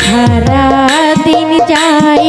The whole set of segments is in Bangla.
সারা দিন যাই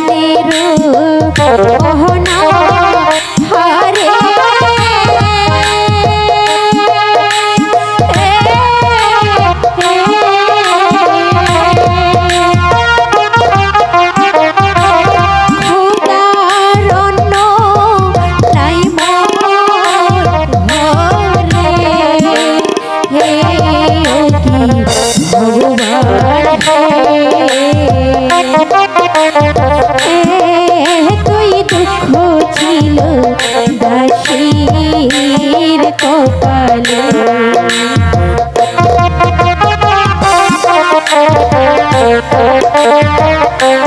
কপালে Thank you.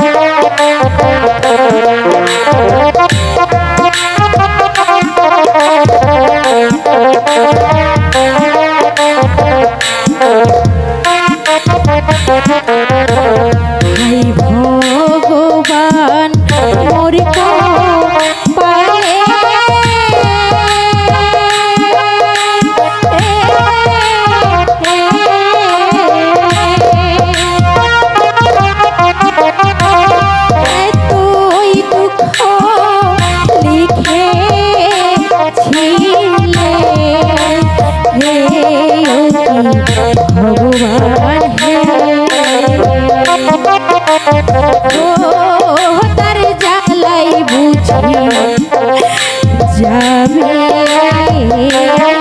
তার জ্বালাই বুঝি যাবে